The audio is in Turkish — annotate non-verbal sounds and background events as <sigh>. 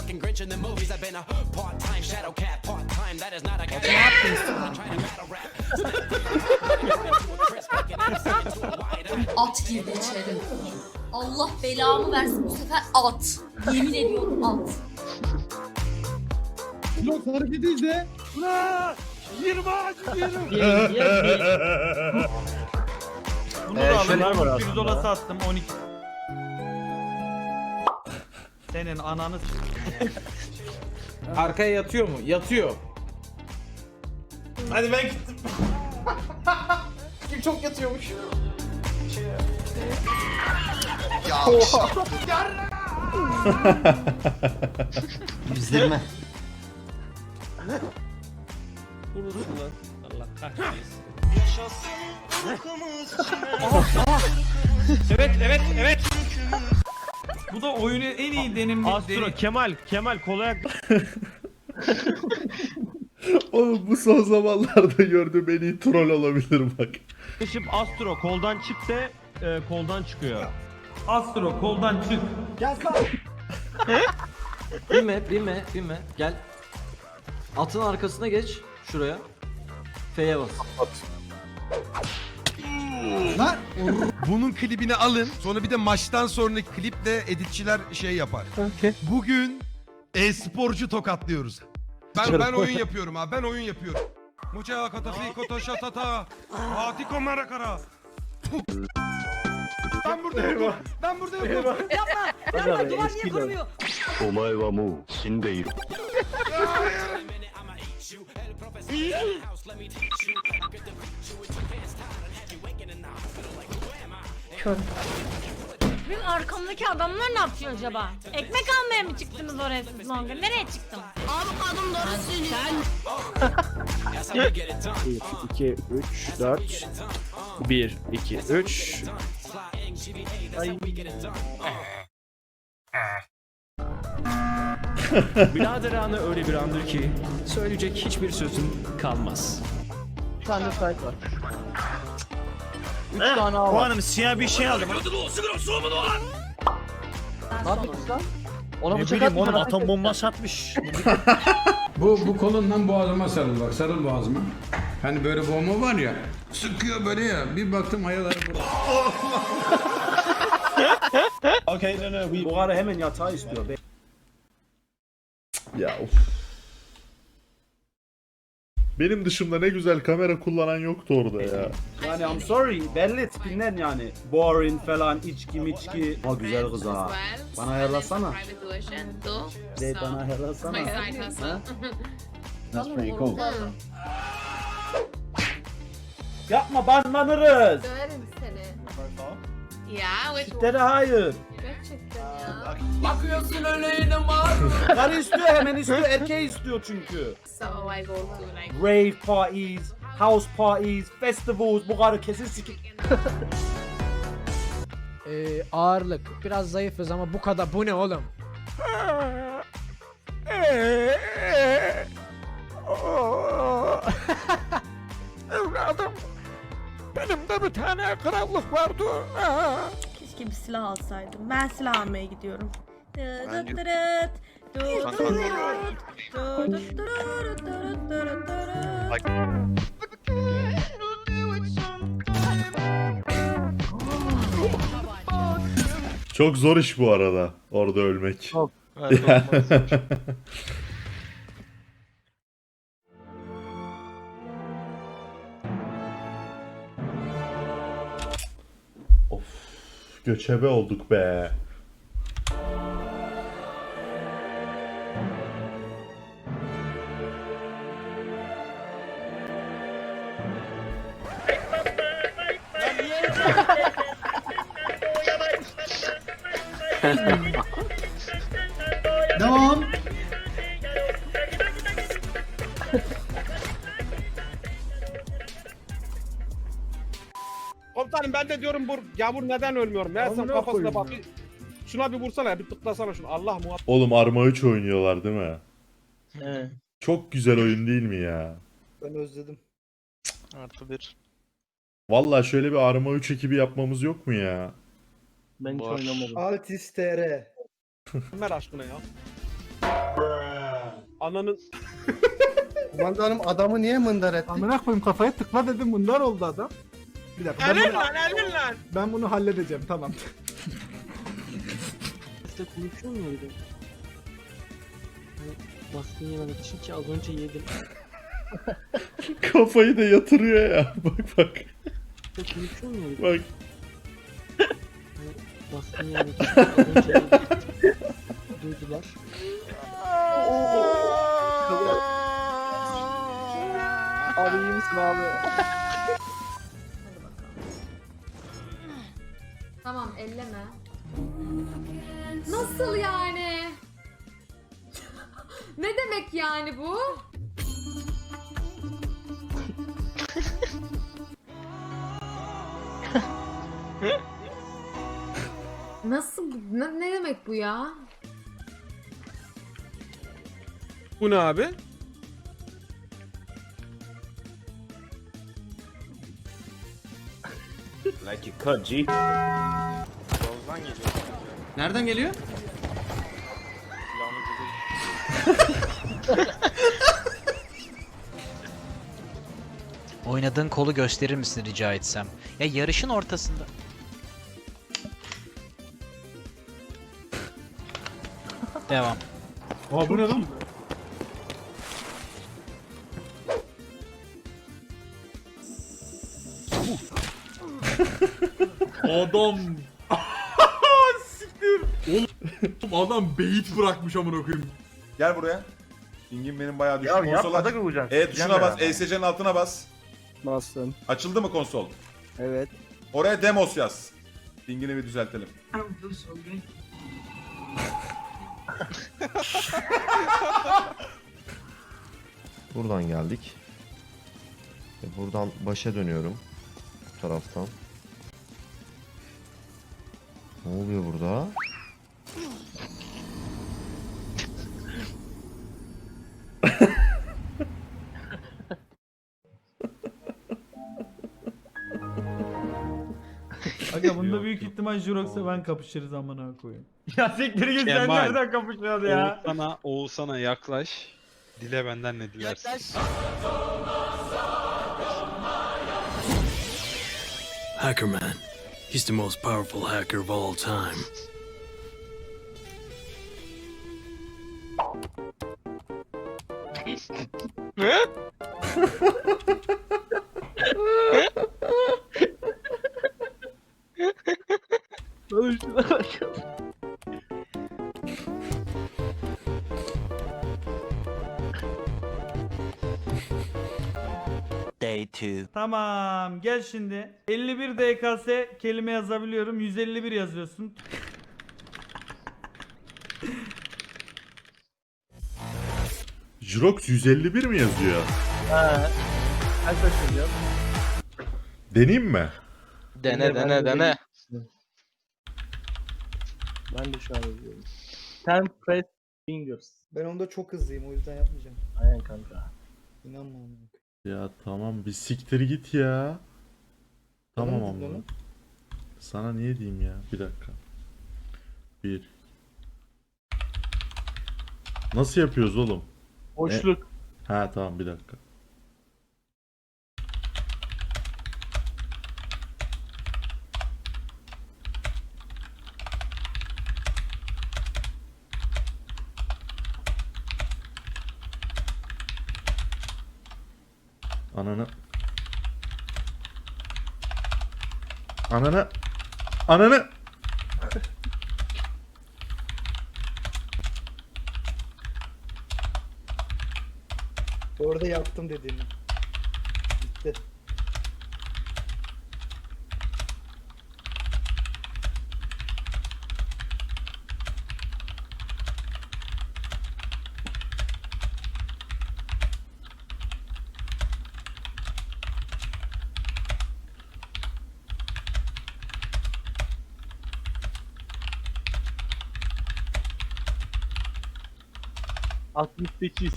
fucking Grinch in the movies. I've been a part-time shadow cat, part-time. That is not a cat. I'm trying to battle rap. <laughs> At girdi içeri. Allah belamı versin bu sefer at. Yemin ediyorum at. Yok hareket izle. Bunu Ee, da şunlar var alın. aslında. 100 dolar sattım 12. Senin ananı Arkaya yatıyor mu? Yatıyor. Hadi ben gittim. Kim çok yatıyormuş. Bizdirme. <laughs> Evet evet evet. Bu da oyunu en iyi denim Astro Kemal Kemal kolay <laughs> Oğlum bu son zamanlarda gördüğüm en iyi troll olabilir bak. yaklaşıp Astro koldan çık de e, koldan çıkıyor. Astro koldan çık. Binme, binme, binme. Gel. Atın arkasına geç. Şuraya. F'ye bas. Bunun klibini alın. Sonra bir de maçtan sonraki kliple editçiler şey yapar. Bugün e-sporcu tokatlıyoruz. Ben ben oyun yapıyorum abi. Ben oyun yapıyorum. Muça katafi koto şatata. Fatih komara kara. Ben burada yokum. Ben burada yokum. Yapma duvar niye kurmuyor? Benim arkamdaki adamlar ne yapıyor acaba? Ekmek almaya mı çıktınız oraya siz longa? Nereye çıktım? Abi adım doğru söylüyor. 2, 3, 4. 1, 2, 3. Birader anı öyle bir andır ki söyleyecek hiçbir sözün kalmaz. Bir tane site var. Üç tane A var. Hanım siyah bir şey aldım. Ne yapıyorsun lan? Ona Ne bıçak bileyim atma. oğlum atom bombası atmış. <laughs> Bu, bu kolundan boğazıma sarıl bak. Sarıl boğazıma. Hani böyle bomba var ya. Sıkıyor böyle ya. Bir baktım ayaları burada. <laughs> Okey no no. Bu ara hemen yatağı istiyor. Ya of. Benim dışımda ne güzel kamera kullanan yoktu orada ya. Yani I'm sorry. Belli tipinden yani. Boring falan içki miçki. O güzel kız ha. Bana ayarlasana. De bana ayarlasana. Ha? That's pretty cool. Yapma banlanırız. Döverim seni. Ya Kitlere hayır. Gerçekten ya. Bakıyorsun öyle ama. <laughs> Karı istiyor hemen istiyor. Erkeği istiyor çünkü. So I go to like Rave parties, house parties, festivals. Bu karı kesin sikik. Ee, ağırlık. Biraz zayıfız ama bu kadar. Bu ne oğlum? <laughs> Evladım. Benim de bir tane krallık vardı. Keşke bir silah alsaydım. Ben silah almaya gidiyorum. Çok zor iş bu arada orada ölmek. of göçebe olduk be. Devam. Komutanım ben de diyorum bu Yağmur neden ölmüyor? Meğersem Amına kafasına koyayım bak. bir- Şuna bir vursana ya bir tıklasana şunu. Allah muhabbet. Oğlum Arma 3 oynuyorlar değil mi? He. Çok güzel oyun değil mi ya? Ben özledim. Artı bir. Valla şöyle bir Arma 3 ekibi yapmamız yok mu ya? Ben hiç Var. oynamadım. Altis TR. <laughs> Ömer aşkına ya. Ananın Kumandanım adamı niye mındar etti? Amına koyayım kafaya tıkla dedim bunlar oldu adam. Bir dakika ben Elin bunu, lan elin lan. ben bunu halledeceğim tamam. İşte konuşuyor mu öyle? Baskın yememek için ki az önce yedim. <laughs> Kafayı da yatırıyor ya. <laughs> Bak bak. İşte konuşuyor mu öyle? Bak. Baskın yememek için az önce yedim. <laughs> Duydular. Abi iyi misin abi? Elleme. Nasıl yani? ne demek yani bu? Nasıl? Ne, ne demek bu ya? Bu ne abi? Nereden geliyor? Oynadığın kolu gösterir misin rica etsem? Ya yarışın ortasında. Devam. Aa bu ne lan? <laughs> Adam. Oğlum adam beyit bırakmış amına koyayım. Gel buraya. Pingin benim bayağı düştü. Ya yapma da kıvacaksın. E tuşuna bas. ESC'nin altına bas. Bastım. Açıldı mı konsol? Evet. Oraya demos yaz. Pingini bir düzeltelim. Buradan geldik. E, Buradan başa dönüyorum. Bu taraftan. Ne oluyor burada? Aga bunda büyük ihtimal Jurox'la ben kapışırız amına koyayım. <laughs> Ya siktir git sen Kemal. nereden kapışıyorsun ya? Oğuzhan'a, Oğuzhan'a yaklaş. Dile benden ne dilersin. Hacker Man. He's the most powerful hacker of all time. <laughs> Day 2. Tamam gel şimdi. 51 DKS kelime yazabiliyorum. 151 yazıyorsun. Jirox 151 mi yazıyor? He. Kaç yazıyor? Deneyeyim mi? Dene dene dene. Ben de şu an yazıyorum. Ten press fingers. Ben onda çok hızlıyım o yüzden yapmayacağım. Aynen kanka. İnanma ona. Ya tamam bir siktir git ya. Tamam Tamam. Sana niye diyeyim ya? Bir dakika. Bir. Nasıl yapıyoruz oğlum? Boşluk. Ha tamam bir dakika. Ananı. Ananı. Ananı. Orada yaptım dediğini. Bitti. Altmış sekiz.